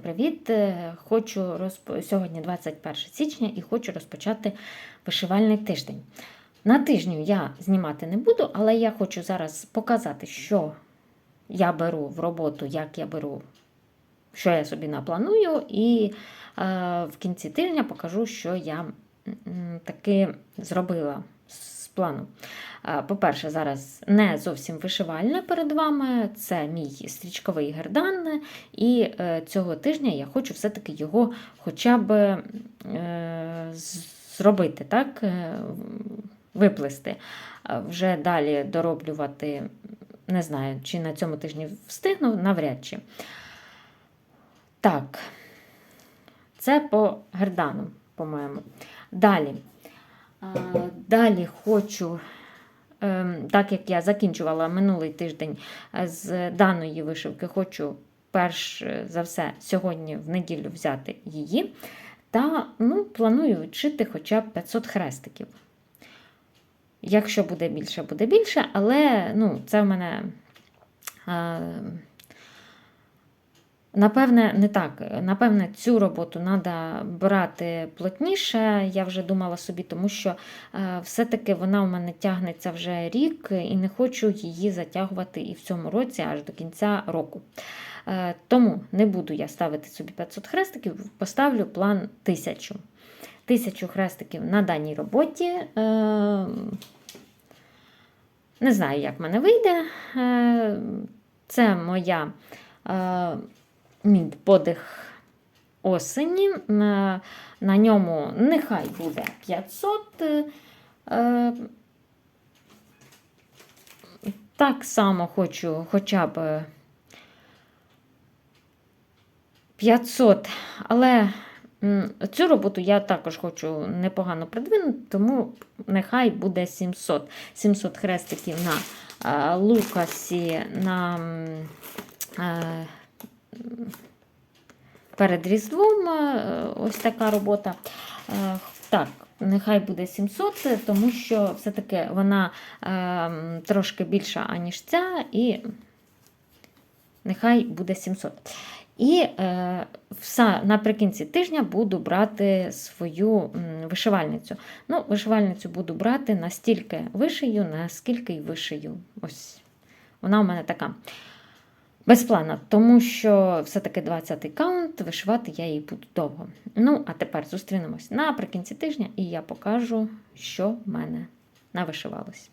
привіт! Е, Хочу розп... Сьогодні 21 січня і хочу розпочати вишивальний тиждень. На тижню я знімати не буду, але я хочу зараз показати, що я беру в роботу, як я беру, що я собі напланую, і е, в кінці тижня покажу, що я таки зробила плану. Е, По-перше, зараз не зовсім вишивальне перед вами, це мій стрічковий гердан, і е, цього тижня я хочу все-таки його хоча б е, зробити, так? виплести. Вже далі дороблювати, не знаю, чи на цьому тижні встигну, навряд чи. Так, це по гердану, по-моєму. Далі. Далі хочу, ем, так як я закінчувала минулий тиждень е, з даної вишивки, хочу перш за все сьогодні в неділю взяти її. Та ну, планую відшити хоча б 500 хрестиків. Якщо буде більше, буде більше, але ну, це в мене. Напевне, не так. Напевне, цю роботу треба брати плотніше. Я вже думала собі, тому що е, все-таки вона у мене тягнеться вже рік і не хочу її затягувати і в цьому році аж до кінця року. Е, тому не буду я ставити собі 500 хрестиків, поставлю план 1000. 1000 хрестиків на даній роботі. Е, не знаю, як мене вийде. Це моя. Мій подих осені. Е, На ньому нехай буде 500. е, Так само хочу хоча б 500, але цю роботу я також хочу непогано придвинути, тому нехай буде 700. 700 хрестиків на е, лукасі, на е, перед Різдвом. е, Ось така робота. Е, Так, нехай буде 700, тому що все-таки вона е, трошки більша, аніж ця, і нехай буде 700. І е, все, наприкінці тижня буду брати свою вишивальницю. Ну, вишивальницю буду брати настільки вишию, наскільки й вишию. Ось вона у мене така. Без плана, тому що все-таки 20-й каунт, вишивати я її буду довго. Ну, а тепер зустрінемось наприкінці тижня, і я покажу, що в мене навишивалось.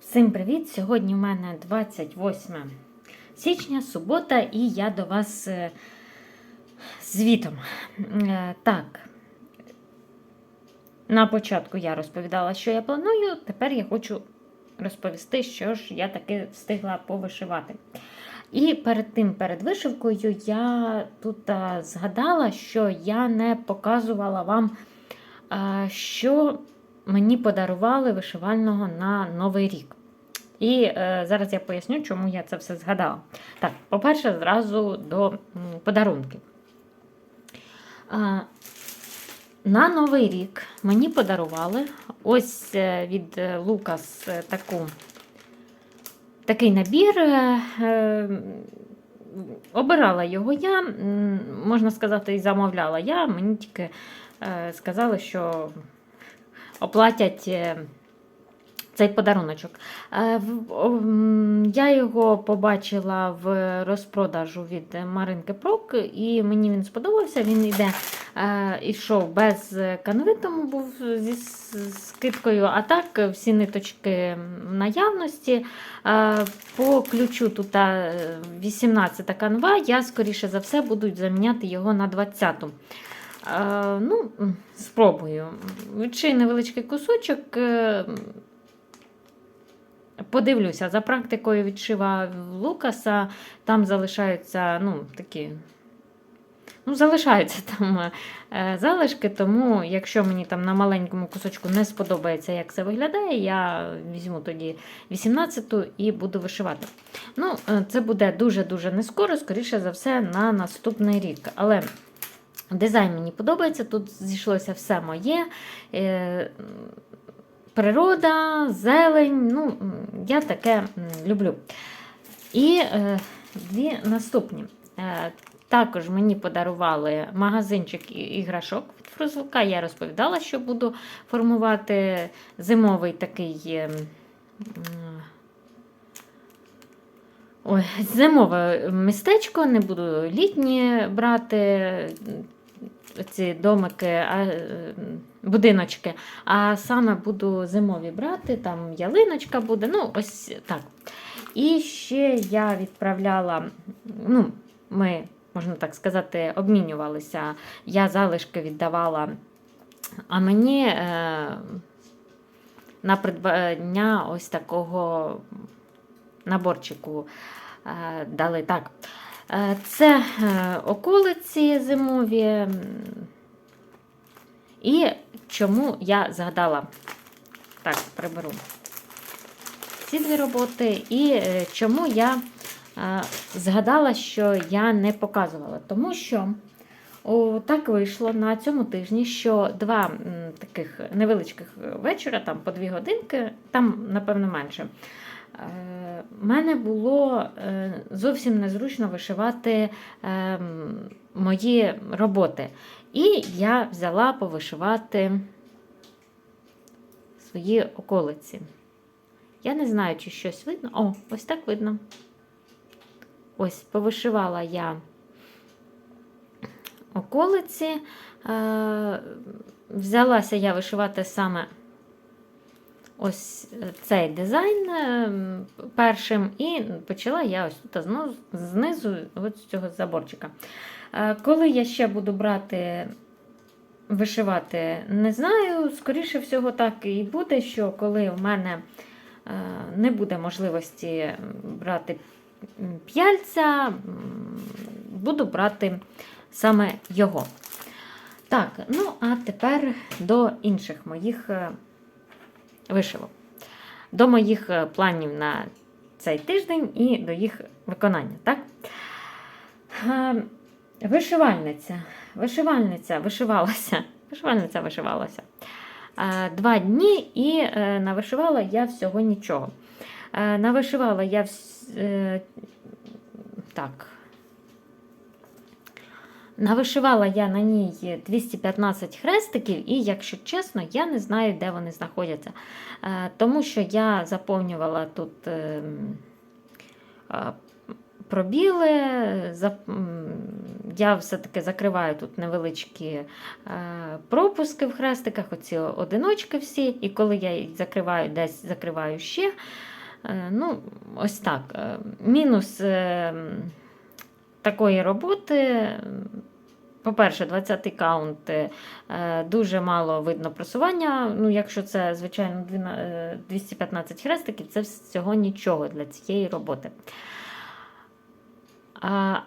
Всім привіт! Сьогодні в мене 28 січня, субота, і я до вас е, звітом. Е, Так, на початку я розповідала, що я планую, тепер я хочу розповісти, що ж я таки встигла повишивати. І перед тим, перед вишивкою, я тут а, згадала, що я не показувала вам, а, що мені подарували вишивального на Новий рік. І е, зараз я поясню, чому я це все згадала. Так, по-перше, зразу до подарунків. На Новий рік мені подарували ось е, від е, Лукас е, таку, такий набір. Обирала його я, можна сказати, і замовляла я. Мені тільки сказали, що оплатять цей подаруночок. Е, Я його побачила в розпродажу від Маринки Прок, і мені він сподобався. Він йде е, ішов без канви, тому був зі скидкою, а так всі ниточки в наявності. Е, По ключу тут е, 18 канва, я, скоріше за все, буду заміняти його на 20-ту. Е, Ну, спробую. Чи невеличкий кусочок. Е, Подивлюся, за практикою відшива Лукаса, там залишаються ну, такі. Ну, залишаються там е, залишки, тому якщо мені там на маленькому кусочку не сподобається, як це виглядає, я візьму тоді 18-ту і буду вишивати. Ну, е, це буде дуже-дуже не скоро, скоріше за все, на наступний рік. Але дизайн мені подобається, тут зійшлося все моє. Природа, зелень. Ну, я таке люблю. І е, наступні. Е, Також мені подарували магазинчик іграшок від фрузвука. Я розповідала, що буду формувати зимовий такий. е, Ой, зимове містечко, не буду літні брати ці домики, а, е, будиночки, а саме буду зимові брати, там ялиночка буде, ну, ось так. І ще я відправляла, ну, ми, можна так сказати, обмінювалися. Я залишки віддавала, а мені е, на придбання ось такого наборчику е, дали так. Е, Це е, околиці зимові. І чому я згадала, так, приберу ці дві роботи, і е, чому я е, згадала, що я не показувала. Тому що о, так вийшло на цьому тижні, що два таких невеличких вечора, там по дві годинки, там, напевно, менше. Е, мене було е, зовсім незручно вишивати е, мої роботи. І я взяла повишивати свої околиці. Я не знаю, чи щось видно. О, ось так видно. Ось, повишивала я околиці. Е, взялася я вишивати саме ось цей дизайн е, першим, і почала я ось тут знизу ось з цього заборчика. Е, Коли я ще буду брати, вишивати, не знаю, скоріше всього, так і буде, що коли в мене е, не буде можливості брати п'яльця, буду брати саме його. Так, ну а тепер до інших моїх е, вишивок. До моїх е, планів на цей тиждень і до їх виконання. Так? Е, Вишивальниця. Вишивальниця вишивалася. Вишивальниця вишивалася. Е, Два дні і навишивала я всього нічого. Навишивала я вс- так. Навишивала я на ній 215 хрестиків, і, якщо чесно, я не знаю, де вони знаходяться. Е, Тому що я заповнювала тут е, м, е, пробіли, я все-таки закриваю тут невеличкі е, пропуски в хрестиках, оці одиночки всі, і коли я їх закриваю, десь закриваю ще. Е, Ну, ось так. Мінус е, такої роботи. М, По-перше, 20-й каунт е, дуже мало видно просування. Ну, якщо це, звичайно, е, 215 хрестиків, це всього нічого для цієї роботи. Е,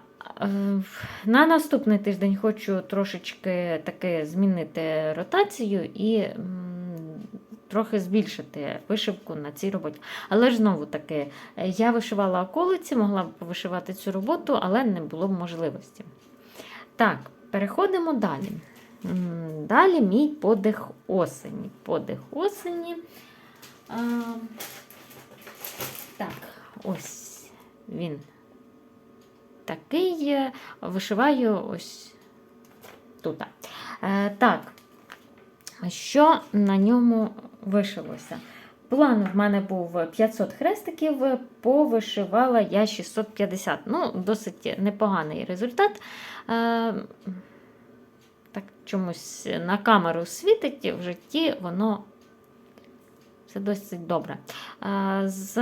на наступний тиждень хочу трошечки таки змінити ротацію і трохи збільшити вишивку на цій роботі. Але ж знову таки, е, я вишивала околиці, могла б вишивати цю роботу, але не було б можливості. Так, переходимо далі. Далі мій подих осені. Подих осені. А, так, ось він такий. е, Вишиваю ось тут. Е, так, що на ньому вишилося? План в мене був 500 хрестиків, повишивала я 650. Ну, досить непоганий результат. Е, так чомусь на камеру світить, в житті воно все досить добре. Е, з,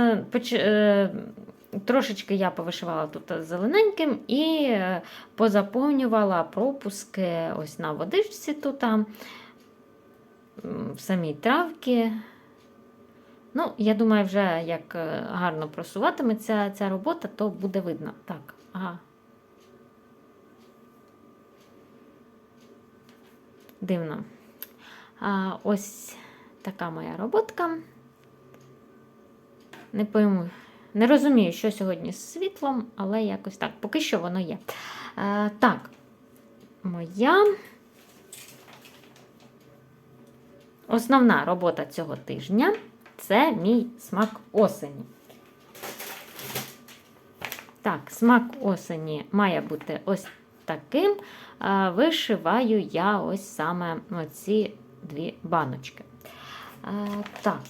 е, трошечки я повишивала тут зелененьким і позаповнювала пропуски ось на водичці тут, в самій травці. Ну, я думаю, вже як е, гарно просуватиметься ця робота, то буде видно. Так, ага. Дивно. А, ось така моя роботка. Не пойму, не розумію, що сьогодні з світлом, але якось так. Поки що воно є. А, так, моя основна робота цього тижня це мій смак осені. Так, смак осені має бути ось таким. Вишиваю я ось саме ці дві баночки. Так.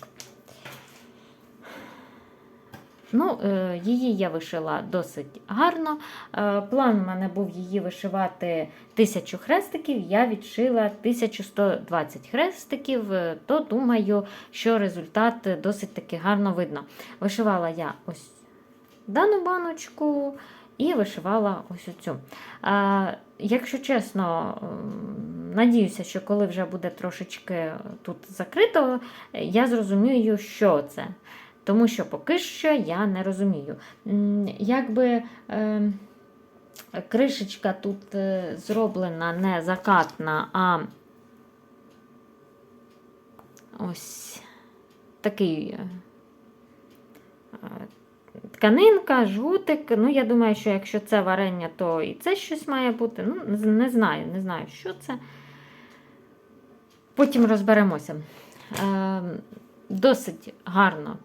Ну, е, її я вишила досить гарно. Е, План в мене був її вишивати тисячу хрестиків, я відшила 1120 хрестиків, е, то думаю, що результат досить таки гарно видно. Вишивала я ось дану баночку і вишивала ось оцю. Е, Якщо чесно, надіюся, що коли вже буде трошечки тут закрито, я зрозумію, що це. Тому що поки що я не розумію. Якби е, кришечка тут е, зроблена не закатна, а ось такий е, е, тканинка, жгутик. Ну, я думаю, що якщо це варення, то і це щось має бути. Ну, не- знаю, не знаю, що це. Потім розберемося. Е, Досить гарно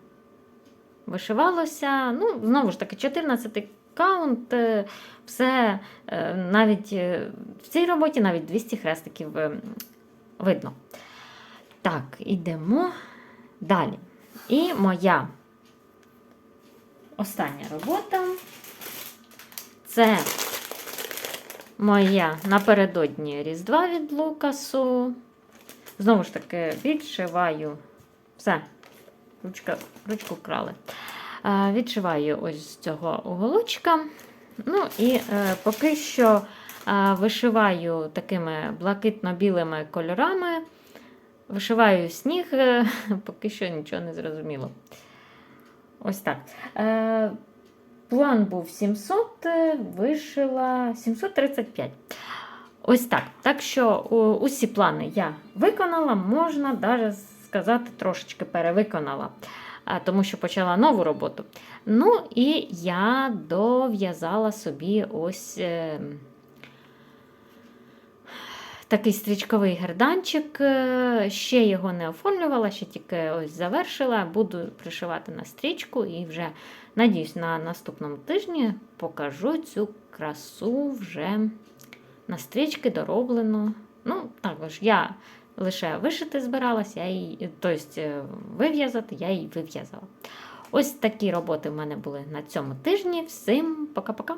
вишивалося. Ну, знову ж таки, 14 каунт, е, все е, навіть е, в цій роботі навіть 200 хрестиків е, видно. Так, ідемо далі. І моя остання робота це моя напередодні Різдва від Лукасу. Знову ж таки, відшиваю все. Ручка, ручку вкрали. Е, Відшиваю ось з цього уголочка. Ну і е, поки що е, вишиваю такими блакитно-білими кольорами. Вишиваю сніг, поки що нічого не зрозуміло. Ось так. План був 700, е, вишила 735. Ось так. Так що усі плани я виконала, можна навіть сказати, трошечки перевиконала, тому що почала нову роботу. Ну і я дов'язала собі ось е, такий стрічковий герданчик. Е, Ще його не оформлювала, ще тільки ось завершила. Буду пришивати на стрічку і вже, надіюсь, на наступному тижні покажу цю красу вже на стрічки дороблену. Ну, також я лише вишити збиралась, я її, тобто е, вив'язати, я її вив'язала. Ось такі роботи в мене були на цьому тижні. Всім пока-пока!